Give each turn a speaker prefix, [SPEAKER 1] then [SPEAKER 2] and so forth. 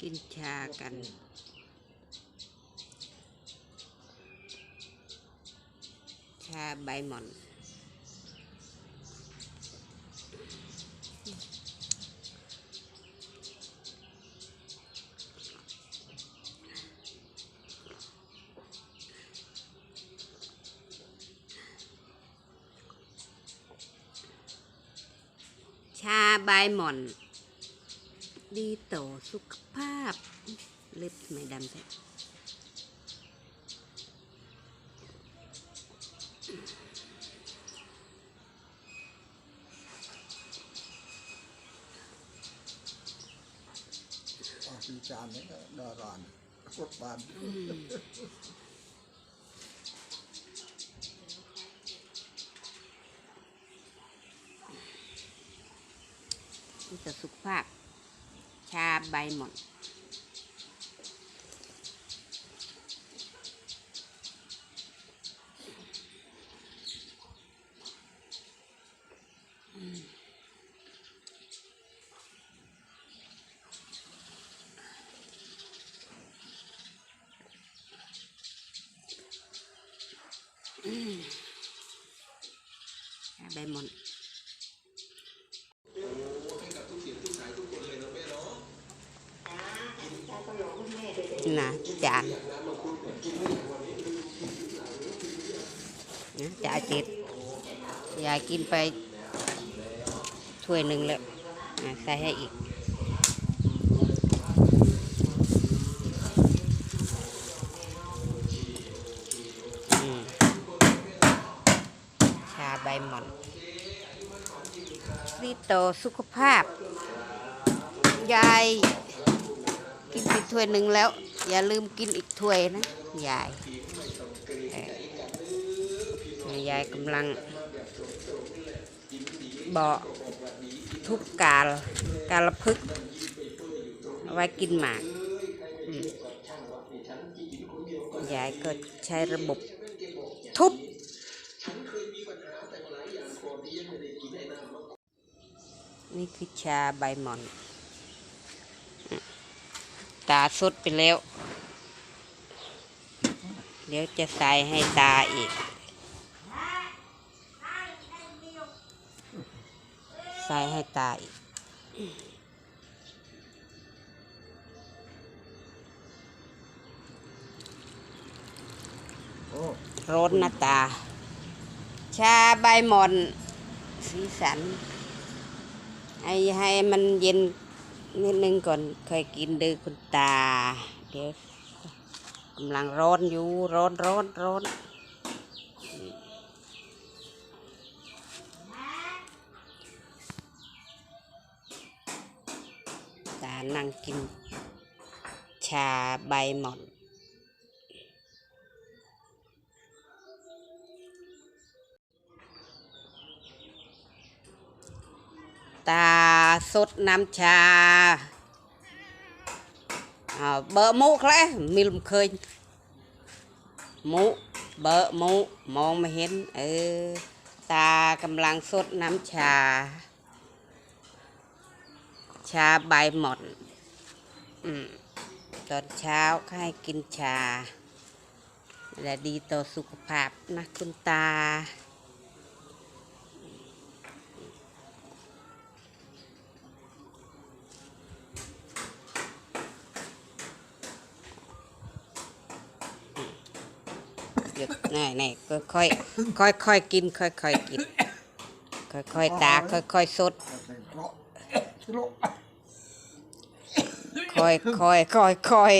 [SPEAKER 1] กินชากัน ชาใบหม่อน ชาใบหม่อน ดีต่อสุขภาพ เล็บทำไม่ดำใช่
[SPEAKER 2] ออกปีจานนี้ก็ดารานกดบาน
[SPEAKER 1] ดีต่อสุขภาพ ชาใบหม่อนชาใบหม่อนนะจานนะจะอาจิตยายกินไปถ้วยหนึ่งแล้วใส่ให้อีกชาใบหม่อนดีต่อสุขภาพ ยายกินไปถ้วยหนึ่งแล้ว อย่าลืมกินอีกถ้วยนะยายยายกำลังเบาทุกกาลกาลพึกไว้กินหมากยายก็ใช้ระบบทุบนี่คือชาใบหม่อน ตาสุดไปแล้ว เดี๋ยวจะใส่ให้ตาอีก ใส่ให้ตาอีก
[SPEAKER 2] โร้
[SPEAKER 1] อนนะตา ชาใบหม่อนสีสันให้ให้มันเย็นนิดนึงก่อนเคยกินดื้อคุณตา เดี๋ยว กำลังร้อนอยู่ร้อนร้อนร้อนตานั่งกิน ชาใบหม่อนตาสดน้ำชาอ่า เบอร์มุแคล้มีลมเคยมุเบอร์มุมองไม่เห็นเออตากำลังสดน้ำชา ชาใบหม่อนตอนเช้าให้กินชา และดีต่อสุขภาพนะคุณตา เดี๋ยวนี่นี่ก็ค่อยค่อยค่อยกิน ค่อยค่อยกิน ค่อยค่อยตาค่อยค่อยสดค่อยค่อยค่อยค่อย